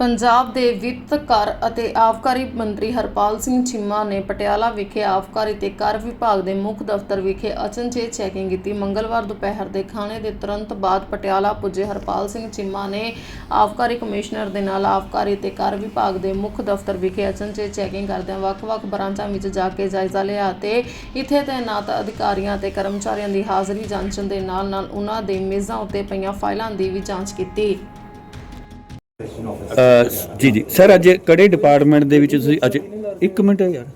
ਪੰਜਾਬ ਦੇ ਵਿੱਤ, ਕਰ ਅਤੇ ਆਬਕਾਰੀ ਮੰਤਰੀ ਹਰਪਾਲ ਸਿੰਘ ਚੀਮਾ ਨੇ ਪਟਿਆਲਾ ਵਿਖੇ ਆਬਕਾਰੀ ਤੇ ਕਰ ਵਿਭਾਗ ਦੇ ਮੁੱਖ ਦਫ਼ਤਰ ਵਿਖੇ ਅਚਨਚੇਤ ਚੈਕਿੰਗ ਕੀਤੀ। ਮੰਗਲਵਾਰ ਦੁਪਹਿਰ ਦੇ ਖਾਣੇ ਦੇ ਤੁਰੰਤ ਬਾਅਦ ਪਟਿਆਲਾ ਪੁੱਜੇ ਹਰਪਾਲ ਸਿੰਘ ਚੀਮਾ ਨੇ ਆਬਕਾਰੀ ਕਮਿਸ਼ਨਰ ਦੇ ਨਾਲ ਆਬਕਾਰੀ ਤੇ ਕਰ ਵਿਭਾਗ ਦੇ ਮੁੱਖ ਦਫ਼ਤਰ ਵਿਖੇ ਅਚਨਚੇਤ ਚੈਕਿੰਗ ਕਰਦਿਆਂ ਵੱਖ-ਵੱਖ ਬ੍ਰਾਂਚਾਂ ਵਿੱਚ ਜਾ ਕੇ ਜਾਇਜ਼ਾ ਲਿਆ ਤੇ ਇੱਥੇ ਤਾਇਨਾਤ ਅਧਿਕਾਰੀਆਂ ਤੇ ਕਰਮਚਾਰੀਆਂ ਦੀ ਹਾਜ਼ਰੀ ਜਾਂਚਣ ਦੇ ਨਾਲ-ਨਾਲ ਉਹਨਾਂ ਦੇ ਮੇਜ਼ਾਂ ਉੱਤੇ ਪਈਆਂ ਫਾਈਲਾਂ ਦੀ ਵੀ ਜਾਂਚ ਕੀਤੀ। ਅ, ਜੀ ਜੀ। ਸਰ ਅੱਜ ਕਿਹੜੇ ਡਿਪਾਰਟਮੈਂਟ ਦੇ ਵਿੱਚ ਤੁਸੀਂ ਅੱਜ ਇੱਕ ਮਿੰਟ ਯਾਰ।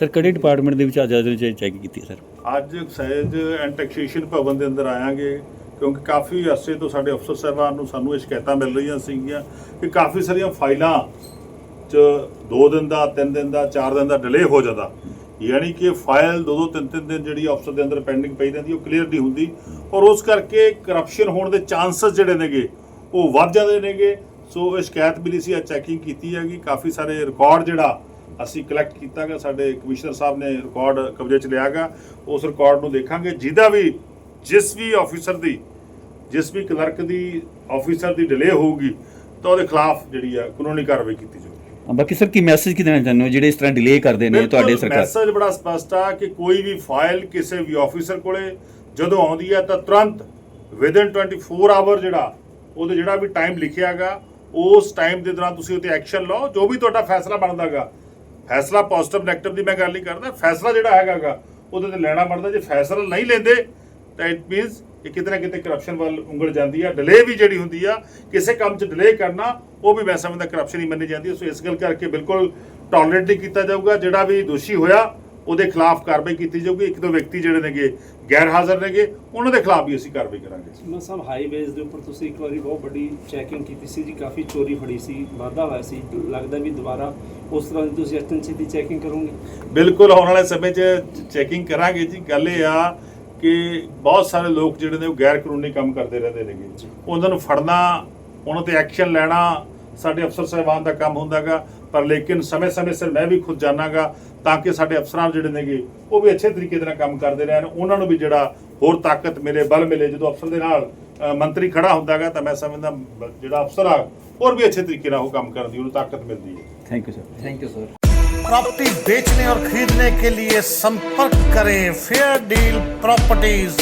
ਸਰ ਕਿਹੜੇ ਡਿਪਾਰਟਮੈਂਟ ਦੇ ਵਿੱਚ ਅੱਜ ਅੱਜ ਚੈੱਕ ਕੀਤੀ ਹੈ ਸਰ ਅੱਜ ਸਹਿਜ ਐਂਡ ਟੈਕਸੇਸ਼ਨ ਭਵਨ ਦੇ ਅੰਦਰ ਆਵਾਂਗੇ ਕਿਉਂਕਿ ਕਾਫੀ ਅਰਸੇ ਤੋਂ ਸਾਡੇ ਅਫਸਰ ਸਾਹਿਬਾਨ ਨੂੰ ਸਾਨੂੰ ਇਹ ਸ਼ਿਕਾਇਤਾਂ ਮਿਲ ਰਹੀਆਂ ਸੀਗੀਆਂ ਕਿ ਕਾਫੀ ਸਾਰੀਆਂ ਫਾਈਲਾਂ 'ਚ 2 ਦਿਨ ਦਾ 3 ਦਿਨ ਦਾ 4 ਦਿਨ ਦਾ ਡਿਲੇ ਹੋ ਜਾਂਦਾ। ਯਾਨੀ ਕਿ ਫਾਈਲ 2-2 3-3 ਦਿਨ ਜਿਹੜੀ ਅਫਸਰ ਦੇ ਅੰਦਰ ਪੈਂਡਿੰਗ ਪਈ ਰਹਿੰਦੀ ਉਹ ਕਲੀਅਰ ਨਹੀਂ ਹੁੰਦੀ। ਔਰ ਉਸ ਕਰਕੇ ਕਰਪਸ਼ਨ ਹੋਣ ਦੇ ਚਾਂਸਸ ਜਿਹੜੇ ਨੇਗੇ ਉਹ ਵੱਧ ਜਾਂਦੇ ਨੇਗੇ। ਸੋ ਇਹ ਸ਼ਿਕਾਇਤ ਮਿਲੀ ਸੀ ਅੱਜ ਚੈਕਿੰਗ ਕੀਤੀ ਹੈਗੀ। ਕਾਫੀ ਸਾਰੇ ਰਿਕਾਰਡ ਜਿਹੜਾ ਅਸੀਂ ਕਲੈਕਟ ਕੀਤਾਗਾ ਸਾਡੇ ਕਮਿਸ਼ਨਰ ਸਾਹਿਬ ਨੇ ਰਿਕਾਰਡ ਕਬਜ਼ੇ 'ਚ ਲਿਆਗਾ। ਉਸ ਰਿਕਾਰਡ ਨੂੰ ਦੇਖਾਂਗੇ। ਜਿਹਦਾ ਵੀ ਜਿਸ ਵੀ ਆਫੀਸਰ ਦੀ ਜਿਸ ਵੀ ਕਲਰਕ ਦੀ ਆਫੀਸਰ ਦੀ ਡਿਲੇ ਹੋਊਗੀ ਤਾਂ ਉਹਦੇ ਖਿਲਾਫ ਜਿਹੜੀ ਆ ਕਾਨੂੰਨੀ ਕਾਰਵਾਈ ਕੀਤੀ ਜਾਊਗੀ। ਬਾਕੀ ਸਰ ਕੀ ਮੈਸੇਜ ਕੀ ਦੇਣਾ ਚਾਹੁੰਦੇ ਹੋ? ਜਿਹੜੇ ਇਸ ਤਰ੍ਹਾਂ ਡਿਲੇ ਕਰਦੇ ਨੇ ਤੁਹਾਡੇ ਸਰਕਾਰ? ਮੈਸੇਜ ਬੜਾ ਸਪਸ਼ਟ ਆ ਕਿ ਕੋਈ ਵੀ ਫਾਈਲ ਕਿਸੇ ਵੀ ਆਫੀਸਰ ਕੋਲੇ ਜਦੋਂ ਆਉਂਦੀ ਹੈ ਤਾਂ ਤੁਰੰਤ ਵਿਦਨ 24 ਆਵਰ ਜਿਹੜਾ ਉਹਦੇ ਜਿਹੜਾ ਵੀ ਟਾਈਮ ਲਿਖਿਆਗਾ ਉਸ ਟਾਈਮ ਦੇ ਦੌਰਾਨ ਤੁਸੀਂ ਉੱਤੇ ਐਕਸ਼ਨ ਲਓ, ਜੋ ਵੀ ਤੁਹਾਡਾ ਫੈਸਲਾ ਬਣਦਾਗਾ। ਫੈਸਲਾ ਪੋਜ਼ਿਟਿਵ ਨੈਗੇਟਿਵ ਦੀ ਮੈਂ ਗੱਲ ਨਹੀਂ ਕਰਦਾ, ਫੈਸਲਾ ਜਿਹੜਾ ਹੈਗਾਗਾ, ਉਹਦੇ ਤੇ ਲੈਣਾ ਬਣਦਾ। ਜੇ ਫੈਸਲਾ ਨਹੀਂ ਲੈਂਦੇ, ਤਾਂ ਇਟ ਮੀਨਸ ਇਹ ਕਿਤੇ ਨਾ ਕਿਤੇ ਕਰਪਸ਼ਨ ਵੱਲ ਉਂਗਲ ਜਾਂਦੀ ਆ ਡਿਲੇ ਵੀ ਜਿਹੜੀ ਹੁੰਦੀ ਆ, ਕਿਸੇ ਕੰਮ 'ਚ ਡਿਲੇ ਕਰਨਾ, ਉਹ ਵੀ ਮੈਂ ਸਮਝਦਾ ਕਰਪਸ਼ਨ ਹੀ ਮੰਨੀ ਜਾਂਦੀ ਸੋ ਇਸ ਗੱਲ ਕਰਕੇ ਬਿਲਕੁਲ ਟੋਲਰੇਟ ਨਹੀਂ ਕੀਤਾ ਜਾਊਗਾ। ਜਿਹੜਾ ਵੀ ਦੋਸ਼ੀ ਹੋਇਆ, ਉਹਦੇ ਖਿਲਾਫ ਕਾਰਵਾਈ ਕੀਤੀ ਜਾਊਗੀ। ਇੱਕ ਦੋ ਵਿਅਕਤੀ ਜਿਹੜੇ ਨੇਗੇ ਗੈਰ ਹਾਜ਼ਰ ਨੇਗੇ ਉਹਨਾਂ ਦੇ ਖਿਲਾਫ ਵੀ ਅਸੀਂ ਕਾਰਵਾਈ ਕਰਾਂਗੇ। ਮੈਂ ਸਾਹਿਬ ਹਾਈਵੇਜ਼ ਦੇ ਉੱਪਰ ਤੁਸੀਂ ਇੱਕ ਵਾਰੀ ਬਹੁਤ ਵੱਡੀ ਚੈਕਿੰਗ ਕੀਤੀ ਸੀ ਜੀ ਕਾਫੀ ਚੋਰੀ ਫੜੀ ਸੀ ਵਾਧਾ ਹੋਇਆ ਸੀ ਲੱਗਦਾ ਵੀ ਦੁਬਾਰਾ ਉਸ ਤਰ੍ਹਾਂ ਦੀ ਤੁਸੀਂ ਐਕਸਟੈਂਸਿਵ ਦੀ ਚੈਕਿੰਗ ਕਰੋਗੇ? ਬਿਲਕੁਲ ਆਉਣ ਵਾਲੇ ਸਮੇਂ 'ਚ ਚੈਕਿੰਗ ਕਰਾਂਗੇ ਜੀ। ਗੱਲ ਇਹ ਆ ਕਿ ਬਹੁਤ ਸਾਰੇ ਲੋਕ ਜਿਹੜੇ ਨੇ ਉਹ ਗੈਰ ਕਾਨੂੰਨੀ ਕੰਮ ਕਰਦੇ ਰਹਿੰਦੇ ਨੇਗੇ। ਉਹਨਾਂ ਨੂੰ ਫੜਨਾ ਉਹਨਾਂ ਤੇ ਐਕਸ਼ਨ ਲੈਣਾ ਸਾਡੇ ਅਫਸਰ ਸਾਹਿਬਾਨ ਦਾ ਕੰਮ ਹੁੰਦਾਗਾ। ਪਰ ਲੇਕਿਨ ਸਮੇਂ-ਸਮੇਂ ਸਿਰ ਮੈਂ ਵੀ ਖੁਦ ਜਾਣਾਗਾ ਤਾਂ ਕਿ ਸਾਡੇ ਅਫਸਰਾਂ ਜਿਹੜੇ ਨੇਗੇ ਉਹ ਵੀ ਅੱਛੇ ਤਰੀਕੇ ਦੇ ਨਾਲ ਕੰਮ ਕਰਦੇ ਰਹਿਣ ਉਹਨਾਂ ਨੂੰ ਵੀ ਜਿਹੜਾ ਹੋਰ ਤਾਕਤ ਮਿਲੇ ਬਲ ਮਿਲੇ ਜਦੋਂ ਅਫਸਰ ਦੇ ਨਾਲ ਅ, ਮੰਤਰੀ ਖੜਾ ਹੁੰਦਾਗਾ ਤਾਂ ਮੈਂ ਸਮਝਦਾ ਬ- ਜਿਹੜਾ ਅਫਸਰ ਆ ਹੋਰ ਵੀ ਅੱਛੇ ਤਰੀਕੇ ਨਾਲ ਉਹ ਕੰਮ ਕਰਨ ਦੀ ਉਹਨੂੰ ਤਾਕਤ ਮਿਲਦੀ ਹੈ thank you sir thank you sir property बेचने और खरीदने के लिए संपर्क करें फेयर डील प्रॉपर्टीज